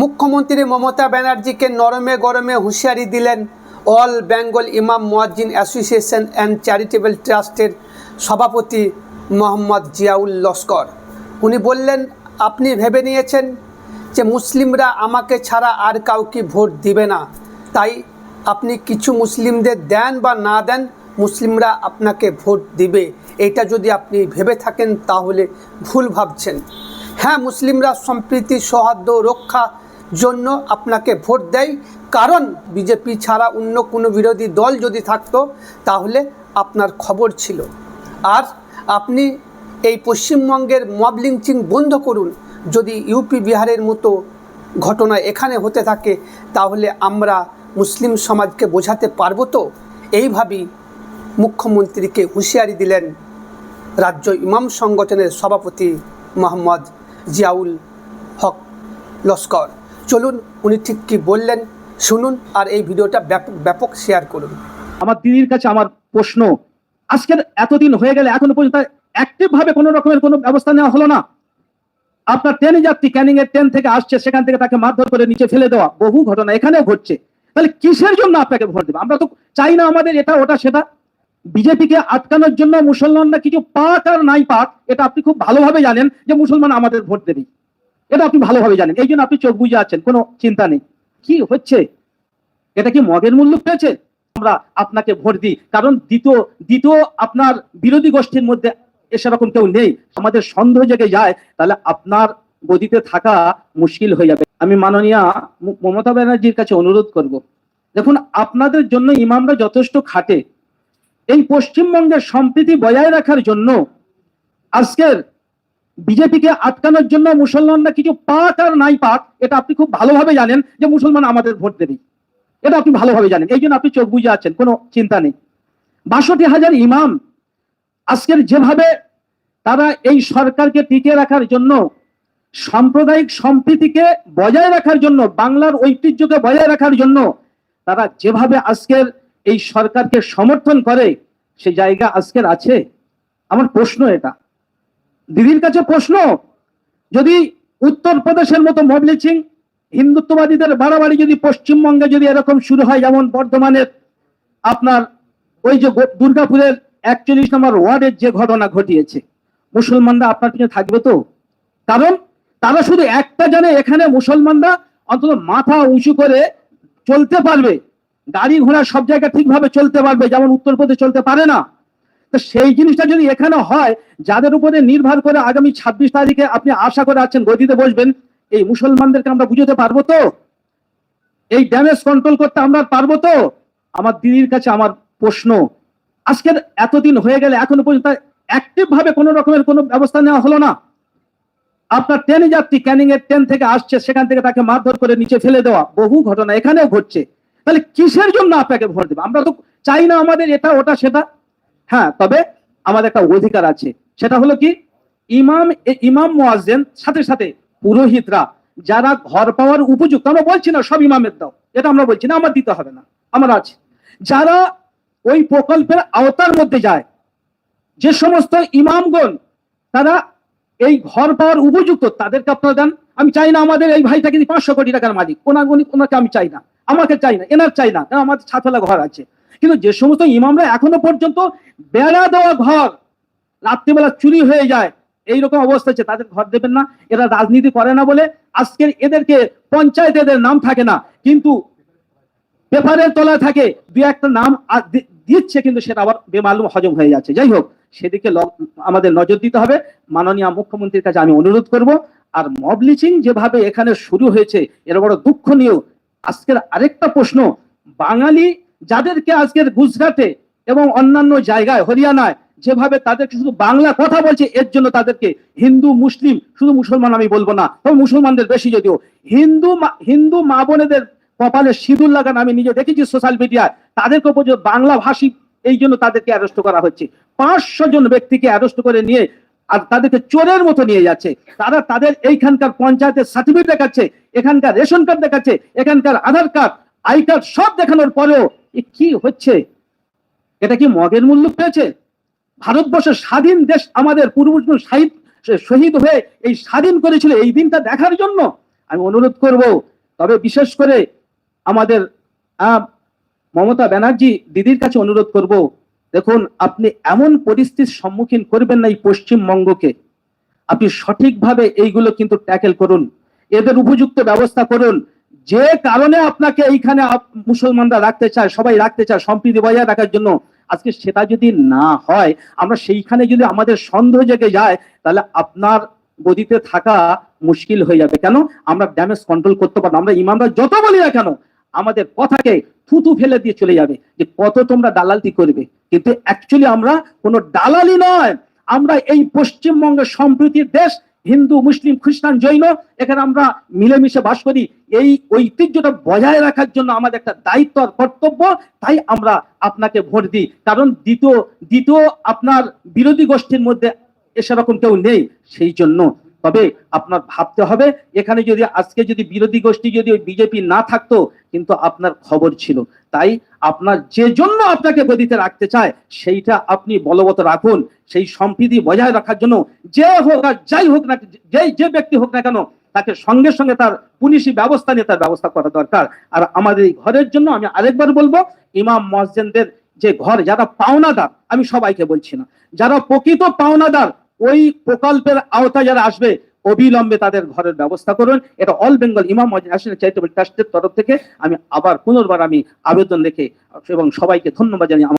মুখ্যমন্ত্রী মমতা ব্যানার্জিকে নরমে গরমে হুঁশিয়ারি দিলেন অল বেঙ্গল ইমাম মুয়াজ্জিন অ্যাসোসিয়েশন অ্যান্ড চ্যারিটেবল ট্রাস্টের সভাপতি মোহাম্মদ জিয়াউল লস্কর। উনি বললেন, আপনি ভেবে নিয়েছেন যে মুসলিমরা আমাকে ছাড়া আর কাউকে ভোট দিবে না। তাই আপনি কিছু মুসলিমদের দেন বা না দেন, মুসলিমরা আপনাকে ভোট দিবে। এটা যদি আপনি ভেবে থাকেন, তাহলে ভুল ভাবছেন। হ্যাঁ মুসলিমরা সম্প্রীতি, সৌহার্দ্য, রক্ষা জন্য আপনাকে ভোট দেয়। কারণ বিজেপি ছাড়া অন্য কোনো বিরোধী দল যদি থাকতো, তাহলে আপনার খবর ছিল। আর আপনি এই পশ্চিমবঙ্গের মব লিঞ্চিং বন্ধ করুন। যদি ইউপি বিহারের মতো ঘটনা এখানে হতে থাকে, তাহলে আমরা মুসলিম সমাজকে বোঝাতে পারব তো? এইভাবেই মুখ্যমন্ত্রীকে হুঁশিয়ারি দিলেন রাজ্য ইমাম সংগঠনের সভাপতি মোহাম্মদ জিয়াউল হক লস্কর। চলুন, উনি ঠিক কী বললেন, শুনুন আর এই ভিডিওটা ব্যাপক ব্যাপক শেয়ার করুন। আমার দিদির কাছে আমার প্রশ্ন, আজকের এতদিন হয়ে গেলে এখনও পর্যন্ত অ্যাক্টিভ ভাবে কোনো রকমের কোনো ব্যবস্থা নেওয়া হলো না। আপনার ট্রেনে যাত্রী ক্যানিং এর ট্রেন থেকে আসছে, সেখান থেকে তাকে মারধর করে নিচে ফেলে দেওয়া, বহু ঘটনা এখানেও ঘটছে। তাহলে কিসের জন্য আপনাকে ভোট দেবে? আমরা তো চাই না আমাদের এটা, ওটা, সেটা। বিজেপিকে আটকানোর জন্য মুসলমানরা কিছু পাক আর নাই পাক, এটা আপনি খুব ভালোভাবে জানেন যে মুসলমান আমাদের ভোট দেবে এটা আপনি ভালোভাবে জানেন। এই জন্য আপনি চোখ বুঝে আছেন, কোনো চিন্তা নেই। কি হচ্ছে? এটা কি মগের মূল্য পেয়েছে আমরা আপনাকে ভোট দিই। কারণ দ্বিতীয় দ্বিতীয় আপনার বিরোধী গোষ্ঠীর মধ্যে এসেরকম কেউ নেই। আমাদের সন্দেহ জেগে যায়, তাহলে আপনার গদিতে থাকা মুশকিল হয়ে যাবে। আমি মাননীয়া মমতা ব্যানার্জির কাছে অনুরোধ করব। দেখুন, আপনাদের জন্য ইমামরা যথেষ্ট খাটে। এই পশ্চিমবঙ্গের সম্প্রীতি বজায় রাখার জন্য আজকের বিজেপিকে আটকানোর জন্য মুসলমানরা কিছু পাক আর নাই পাক, এটা আপনি খুব ভালোভাবে জানেন যে মুসলমান আমাদের ভোট দেবে। এটা আপনি ভালোভাবে জানেন। এই জন্য আপনি চোখ বুঝে আছেন, কোনো চিন্তা নেই। বাষট্টি হাজার ইমাম আজকের যেভাবে তারা এই সরকারকে টিকিয়ে রাখার জন্য, সাম্প্রদায়িক সম্প্রীতিকে বজায় রাখার জন্য, বাংলার ঐতিহ্যকে বজায় রাখার জন্য তারা যেভাবে আজকের এই সরকারকে সমর্থন করে, সে জায়গা আজকের আছে? আমার প্রশ্ন এটা। দিদির কাছে প্রশ্ন, যদি উত্তরপ্রদেশের মতো মবলিচিং হিন্দুত্ববাদীদের বাড়াবাড়ি যদি পশ্চিমবঙ্গে যদি এরকম শুরু হয়, যেমন বর্ধমানের আপনার ওই যে দুর্গাপুরের একচল্লিশ নম্বর ওয়ার্ডের যে ঘটনা ঘটিয়েছে, মুসলমানরা আপনার পিছনে থাকবে তো? কারণ তারা শুধু একটা জানে, এখানে মুসলমানরা অন্তত মাথা উঁচু করে চলতে পারবে। গাড়ি ঘোড়া সব জায়গায় ঠিকভাবে চলতে পারবে, যেমন উত্তরপ্রদেশ চলতে পারে না। তো সেই জিনিসটা যদি এখানে হয়, যাদের উপরে নির্ভর করে আগামী ছাব্বিশ তারিখে আপনি আশা করে আছেন গদিতে বসবেন, এই মুসলমানদেরকে আমরা বুঝতে পারব তো? এই ড্যামেজ কন্ট্রোল করতে আমরা পারব তো? আমার দিদির কাছে আমার প্রশ্ন। আজকের এতদিন হয়ে গেলে এখনও পর্যন্ত অ্যাক্টিভ ভাবে কোনো রকমের কোনো ব্যবস্থা নেওয়া হলো না। আপনার ট্রেনে যাত্রী ক্যানিং এর ট্রেন থেকে আসছে, সেখান থেকে তাকে মারধর করে নিচে ফেলে দেওয়া, বহু ঘটনা এখানেও ঘটছে। তাহলে কিসের জন্য আপনাকে ভোট দেবে? আমরা তো চাই না আমাদের এটা, ওটা, সেটা। হ্যাঁ তবে আমাদের একটা অধিকার আছে। সেটা হলো কি? ইমাম ইমাম মোয়াজ্জেন, সাথে সাথে পুরোহিতরা যারা ঘর পাওয়ার উপযুক্ত, আমরা বলছি না সব ইমামের দাও, এটা আমরা বলছি না, আমার দিতে হবে না, আমার আছে। যারা ওই প্রকল্পের আওতার মধ্যে যায়, যে সমস্ত ইমামগণ, তারা এই ঘর পাওয়ার উপযুক্ত, তাদেরকে আপনারা দেন। আমি চাই না আমাদের এই ভাইটা কিন্তু পাঁচশো কোটি টাকার মালিক ওনার ওনাকে আমি চাই না, আমাকে চাই না, এনার চাই না, কারণ আমাদের ছাতলা ঘর আছে। কিন্তু যে সমস্ত ইমামরা এখনও পর্যন্ত বেড়া দেওয়া ঘর রাত্রিবেলা চুরি হয়ে যায়, এইরকম অবস্থা আছে তাদের ঘর দেবেন না, এরা রাজনীতি করে না বলে আজকের এদেরকে পঞ্চায়েত এদের নাম থাকে না। কিন্তু পেপারের তলায় থাকে, দু একটা নাম দিচ্ছে, কিন্তু সেটা আবার বেমালুম হজম হয়ে যাচ্ছে। যাই হোক, সেদিকে আমাদের নজর দিতে হবে। মাননীয় মুখ্যমন্ত্রীর কাছে আমি অনুরোধ করব। আর মব লিচিং যেভাবে এখানে শুরু হয়েছে, এর বড় দুঃখনীয় আজকের আরেকটা প্রশ্ন, বাঙালি যাদেরকে আজকের গুজরাটে এবং অন্যান্য জায়গায়, হরিয়ানায়, যেভাবে তাদেরকে শুধু বাংলা কথা বলছে, এর জন্য তাদেরকে হিন্দু, মুসলিম, শুধু মুসলমান আমি বলব না, তবে মুসলমানদের বেশি যদিও। হিন্দু হিন্দু মা বোনেদের কপালে সিঁদুর লাগান আমি নিজে দেখেছি সোশ্যাল মিডিয়ায়, তাদেরকে উপর বাংলা ভাষী, এই জন্য তাদেরকে অ্যারেস্ট করা হচ্ছে। পাঁচশো জন ব্যক্তিকে অ্যারেস্ট করে নিয়ে আর তাদেরকে চোরের মতো নিয়ে যাচ্ছে। তারা তাদের এইখানকার পঞ্চায়েতের সার্টিফিকেট দেখাচ্ছে, এখানকার রেশন কার্ড দেখাচ্ছে, এখানকার আধার কার্ড আই কার্ড সব দেখানোর পরেও কি হচ্ছে? এটা কি মগের মূল্য পেয়েছে ভারতবর্ষের স্বাধীন দেশ আমাদের পূর্বপুরুষ শহীদ শহীদ হয়ে এই স্বাধীন করেছিল এই দিনটা দেখার জন্য আমি অনুরোধ করব। তবে বিশেষ করে আমাদের মমতা ব্যানার্জি দিদির কাছে অনুরোধ করব। দেখুন, আপনি এমন পরিস্থিতির সম্মুখীন করবেন না এই পশ্চিমবঙ্গকে। আপনি সঠিকভাবে এইগুলো কিন্তু ট্যাকেল করুন। এদের উপযুক্ত ব্যবস্থা করুন। যে কারণে আপনাকে এইখানে মুসলমানরা রাখতে চায়, সবাই রাখতে চায়, সম্প্রীতি বজায় রাখার জন্য। আজকে সেটা যদি না হয়, আমরা সেইখানে যদি আমাদের সন্দেহ জেগে যায়, তাহলে আপনার গদিতে থাকা মুশকিল হয়ে যাবে। কেন? আমরা ড্যামেজ কন্ট্রোল করতে পারব আমরা ইমামরা যত বলি না কেন, আমাদের কথাকে থুতু ফেলে দিয়ে চলে যাবে যে কত তোমরা দালালতি করবে। কিন্তু অ্যাকচুয়ালি আমরা কোনো দালালি নয়। আমরা এই পশ্চিমবঙ্গের সম্প্রীতির দেশ হিন্দু, মুসলিম, খ্রিস্টান, জৈন, এখানে আমরা মিলেমিশে বাস করি। এই ঐতিহ্যটা বজায় রাখার জন্য আমাদের একটা দায়িত্ব আর কর্তব্য, তাই আমরা আপনাকে ভোট দিই। কারণ দ্বিতীয় দ্বিতীয় আপনার বিরোধী গোষ্ঠীর মধ্যে সেরকম কেউ নেই, সেই জন্য তবে আপনার ভাবতে হবে, এখানে যদি আজকে যদি বিরোধী গোষ্ঠী যদি ওই বিজেপি না থাকতো, কিন্তু আপনার খবর ছিল। তাই আপনার যে জন্য আপনাকে গদিতে রাখতে চায়, সেইটা আপনি বলবৎ রাখুন। সেই সম্প্রীতি বজায় রাখার জন্য যে হোক আর যাই হোক না যে যে ব্যক্তি হোক না কেন, তাকে সঙ্গে সঙ্গে তার পুলিশি ব্যবস্থা নিয়ে তার ব্যবস্থা করা দরকার। আর আমাদের এই ঘরের জন্য আমি আরেকবার বলব, ইমাম মসজিদের যে ঘর, যারা পাওনাদার, আমি সবাইকে বলছি না, যারা প্রকৃত পাওনাদার ওই প্রকল্পের আওতায় যারা আসবে, অবিলম্বে তাদের ঘরের ব্যবস্থা করুন। এটা অল বেঙ্গল ইমাম ন্যাশনাল চ্যারিটেবল ট্রাস্টের তরফ থেকে আমি আবার পুনর্বার আমি আবেদন রেখে এবং সবাইকে ধন্যবাদ জানি